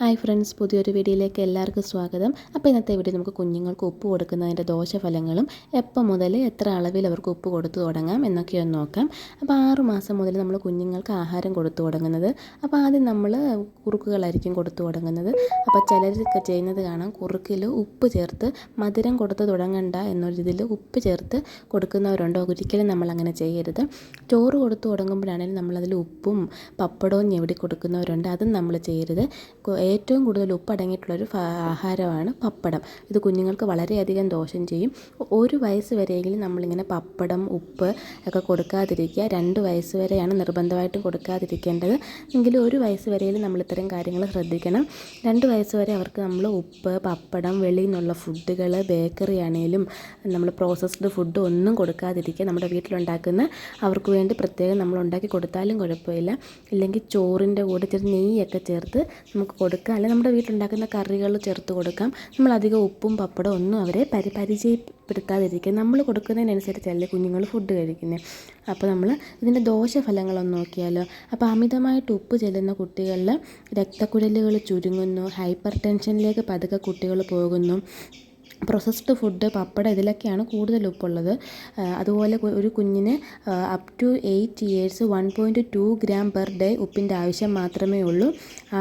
Hi friends പുതിയൊരു വീഡിയോയിലേക്ക് എല്ലാവർക്കും സ്വാഗതം. അപ്പോൾ ഇന്നത്തെ വീഡിയോ നമുക്ക് കുഞ്ഞുങ്ങൾക്ക് ഉപ്പ് കൊടുക്കുന്നതിന്റെ ദോഷഫലങ്ങളും എപ്പോൾ മുതൽ എത്ര അളവിൽ അവർക്ക് ഉപ്പ് കൊടുത്തു തുടങ്ങാം എന്നൊക്കെയൊന്ന് നോക്കാം. അപ്പോൾ ആറു മാസം മുതൽ നമ്മൾ കുഞ്ഞുങ്ങൾക്ക് ആഹാരം കൊടുത്തു തുടങ്ങുന്നത്. അപ്പോൾ ആദ്യം നമ്മൾ കുറുക്കുകളായിരിക്കും കൊടുത്തു തുടങ്ങുന്നത്. അപ്പോൾ ചിലരൊക്കെ ചെയ്യുന്നത് കാണാം കുറുക്കിൽ ഉപ്പ് ചേർത്ത് മധുരം കൊടുത്ത് തുടങ്ങണ്ട എന്നൊരിതിൽ ഉപ്പ് ചേർത്ത് കൊടുക്കുന്നവരുണ്ടോ? ഒരിക്കലും നമ്മൾ അങ്ങനെ ചെയ്യരുത്. ചോറ് കൊടുത്തു തുടങ്ങുമ്പോഴാണെങ്കിലും നമ്മളതിൽ ഉപ്പും പപ്പടവും ഞെവിടി കൊടുക്കുന്നവരുണ്ട്. അതും നമ്മൾ ചെയ്യരുത്. ഏറ്റവും കൂടുതൽ ഉപ്പടങ്ങിയിട്ടുള്ളൊരു ആഹാരമാണ് പപ്പടം. ഇത് കുഞ്ഞുങ്ങൾക്ക് വളരെയധികം ദോഷം ചെയ്യും. ഒരു വയസ്സ് വരെയെങ്കിലും നമ്മളിങ്ങനെ പപ്പടം ഉപ്പ് ഒക്കെ കൊടുക്കാതിരിക്കുക. രണ്ട് വയസ്സ് വരെയാണ് നിർബന്ധമായിട്ടും കൊടുക്കാതിരിക്കേണ്ടത്. എങ്കിലും ഒരു വയസ്സ് വരെയും നമ്മൾ ഇത്തരം കാര്യങ്ങൾ ശ്രദ്ധിക്കണം. രണ്ട് വയസ്സ് വരെ അവർക്ക് നമ്മൾ ഉപ്പ് പപ്പടം വെളിയിൽ നിന്നുള്ള ഫുഡുകൾ ബേക്കറി ആണെങ്കിലും നമ്മൾ പ്രോസസ്ഡ് ഫുഡ് ഒന്നും കൊടുക്കാതിരിക്കുക. നമ്മുടെ വീട്ടിലുണ്ടാക്കുന്ന അവർക്ക് വേണ്ടി പ്രത്യേകം നമ്മൾ ഉണ്ടാക്കി കൊടുത്താലും കുഴപ്പമില്ല. ഇല്ലെങ്കിൽ ചോറിന്റെ കൂടെ ചെറിയ നെയ്യൊക്കെ ചേർത്ത് നമുക്ക് കൊടുക്കാം അല്ലെങ്കിൽ നമ്മുടെ വീട്ടിലുണ്ടാക്കുന്ന കറികൾ ചേർത്ത് കൊടുക്കാം. നമ്മൾ അധികം ഉപ്പും പപ്പടവും ഒന്നും അവരെ പരി പരിചയപ്പെടുത്താതിരിക്കുക. നമ്മൾ കൊടുക്കുന്നതിനനുസരിച്ചല്ലേ കുഞ്ഞുങ്ങൾ ഫുഡ് കഴിക്കുന്നത് അപ്പോൾ നമ്മൾ ഇതിന്റെ ദോഷഫലങ്ങളൊന്ന് നോക്കിയാലോ. അപ്പോൾ അമിതമായിട്ട് ഉപ്പ് ചെല്ലുന്ന കുട്ടികളിൽ രക്തക്കുഴലുകൾ ചുരുങ്ങുന്നു. ഹൈപ്പർ ടെൻഷനിലേക്ക് പതുക്കെ കുട്ടികൾ പോകുന്നു. പ്രോസസ്ഡ് ഫുഡ് പപ്പടം ഇതിലൊക്കെയാണ് കൂടുതൽ ഉപ്പുള്ളത്. അതുപോലെ ഒരു കുഞ്ഞിന് up to eight years one point two gram per day ഉപ്പിന്റെ ആവശ്യം മാത്രമേ ഉള്ളൂ.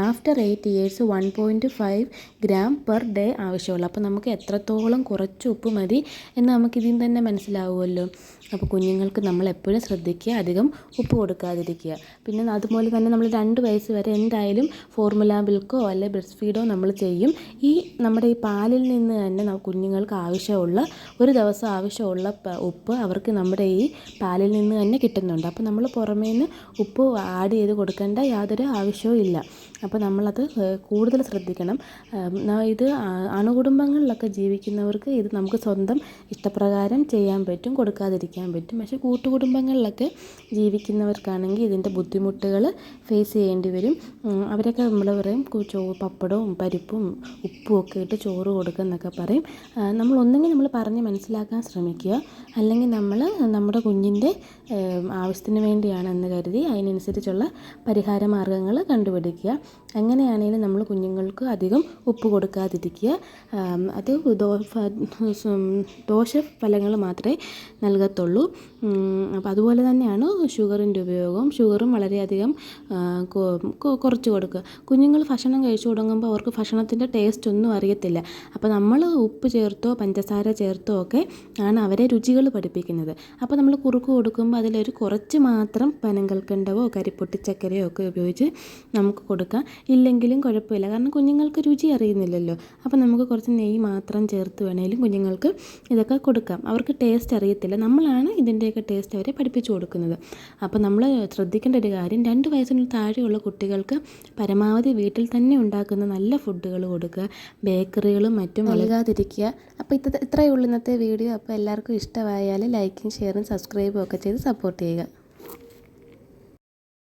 After eight years one point five gram per day ആവശ്യമുള്ളൂ. അപ്പോൾ നമുക്ക് എത്രത്തോളം കുറച്ച് ഉപ്പ് മതി എന്ന് നമുക്കിതിൽ തന്നെ മനസ്സിലാവുമല്ലോ. അപ്പോൾ കുഞ്ഞുങ്ങൾക്ക് നമ്മൾ എപ്പോഴും ശ്രദ്ധിക്കുക അധികം ഉപ്പ് കൊടുക്കാതിരിക്കുക. പിന്നെ അതുപോലെ തന്നെ നമ്മൾ രണ്ട് വയസ്സ് വരെ എന്തായാലും ഫോർമുല മിൽക്കോ അല്ലെങ്കിൽ ബ്രസ്റ്റ് ഫീഡോ നമ്മൾ ചെയ്യും. ഈ നമ്മുടെ ഈ പാലിൽ നിന്ന് തന്നെ കുഞ്ഞുങ്ങൾക്ക് ആവശ്യമുള്ള ഒരു ദിവസം ആവശ്യമുള്ള ഉപ്പ് അവർക്ക് നമ്മുടെ ഈ പാലിൽ നിന്ന് തന്നെ കിട്ടുന്നുണ്ട്. അപ്പോൾ നമ്മൾ പുറമേ നിന്ന് ഉപ്പ് ആഡ് ചെയ്ത് കൊടുക്കേണ്ട യാതൊരു ആവശ്യവും ഇല്ല. അപ്പോൾ നമ്മളത് കൂടുതൽ ശ്രദ്ധിക്കണം. ഇത് അണുകുടുംബങ്ങളിലൊക്കെ ജീവിക്കുന്നവർക്ക് ഇത് നമുക്ക് സ്വന്തം ഇഷ്ടപ്രകാരം ചെയ്യാൻ പറ്റും കൊടുക്കാതിരിക്കാൻ പറ്റും. പക്ഷേ കൂട്ടുകുടുംബങ്ങളിലൊക്കെ ജീവിക്കുന്നവർക്കാണെങ്കിൽ ഇതിന്റെ ബുദ്ധിമുട്ടുകൾ ഫേസ് ചെയ്യേണ്ടി വരും. അവരൊക്കെ നമ്മൾ പറയും ചോ പപ്പടവും പരിപ്പും ഉപ്പും ഒക്കെ ഇട്ട് ചോറ് കൊടുക്കുന്നൊക്കെ പറയും. നമ്മൾ ഒന്നെങ്കിൽ നമ്മൾ പറഞ്ഞ് മനസ്സിലാക്കാൻ ശ്രമിക്കുക. അല്ലെങ്കിൽ നമ്മൾ നമ്മുടെ കുഞ്ഞിന്റെ ആവശ്യത്തിന് വേണ്ടിയാണെന്ന് കരുതി അതിനനുസരിച്ചുള്ള പരിഹാര മാർഗങ്ങൾ കണ്ടുപിടിക്കുക. അങ്ങനെയാണെങ്കിലും നമ്മൾ കുഞ്ഞുങ്ങൾക്ക് അധികം ഉപ്പ് കൊടുക്കാതിരിക്കുക. അത് ദോഷ ഫലങ്ങൾ മാത്രമേ നൽകത്തുള്ളൂ. അപ്പോൾ അതുപോലെ തന്നെയാണ് ഷുഗറിന്റെ ഉപയോഗം ഷുഗറും വളരെയധികം കുറച്ച് കൊടുക്കുക. കുഞ്ഞുങ്ങൾ ഭക്ഷണം കഴിച്ചു തുടങ്ങുമ്പോൾ അവർക്ക് ഭക്ഷണത്തിന്റെ ടേസ്റ്റ് ഒന്നും അറിയത്തില്ല. അപ്പോൾ നമ്മൾ ഉപ്പ് ചേർത്തോ പഞ്ചസാര ചേർത്തോ ഒക്കെ ആണ് അവരെ രുചികൾ പഠിപ്പിക്കുന്നത്. അപ്പോൾ നമ്മൾ കുറുക്ക് കൊടുക്കുമ്പോൾ അതിലൊരു കുറച്ച് മാത്രം പനങ്കൽക്കണ്ടവോ കരിപ്പൊട്ടിച്ചക്കരയോ ഒക്കെ ഉപയോഗിച്ച് നമുക്ക് കൊടുക്കാം. ഇല്ലെങ്കിലും കുഴപ്പമില്ല. കാരണം കുഞ്ഞുങ്ങൾക്ക് രുചി അറിയുന്നില്ലല്ലോ. അപ്പോൾ നമുക്ക് കുറച്ച് നെയ്യ് മാത്രം ചേർത്ത് വേണേലും കുഞ്ഞുങ്ങൾക്ക് ഇതൊക്കെ കൊടുക്കാം. അവർക്ക് ടേസ്റ്റ് അറിയത്തില്ല. നമ്മളാണ് ഇതിന്റെയൊക്കെ ടേസ്റ്റ് അവരെ പഠിപ്പിച്ചു കൊടുക്കുന്നത്. അപ്പോൾ നമ്മൾ ശ്രദ്ധിക്കേണ്ട ഒരു കാര്യം രണ്ട് വയസ്സിന് താഴെയുള്ള കുട്ടികൾക്ക് പരമാവധി വീട്ടിൽ തന്നെ ഉണ്ടാക്കുന്ന നല്ല ഫുഡുകൾ കൊടുക്കുക. ബേക്കറികളും മറ്റും നൽകാതിരിക്കുക അപ്പോൾ ഇത്ര ഇത്രയേ ഉള്ളൂ ഇന്നത്തെ വീഡിയോ. അപ്പോൾ എല്ലാവർക്കും ഇഷ്ടമായാൽ ലൈക്കും ഷെയറും സബ്സ്ക്രൈബും ഒക്കെ ചെയ്ത് സപ്പോർട്ട് ചെയ്യുക.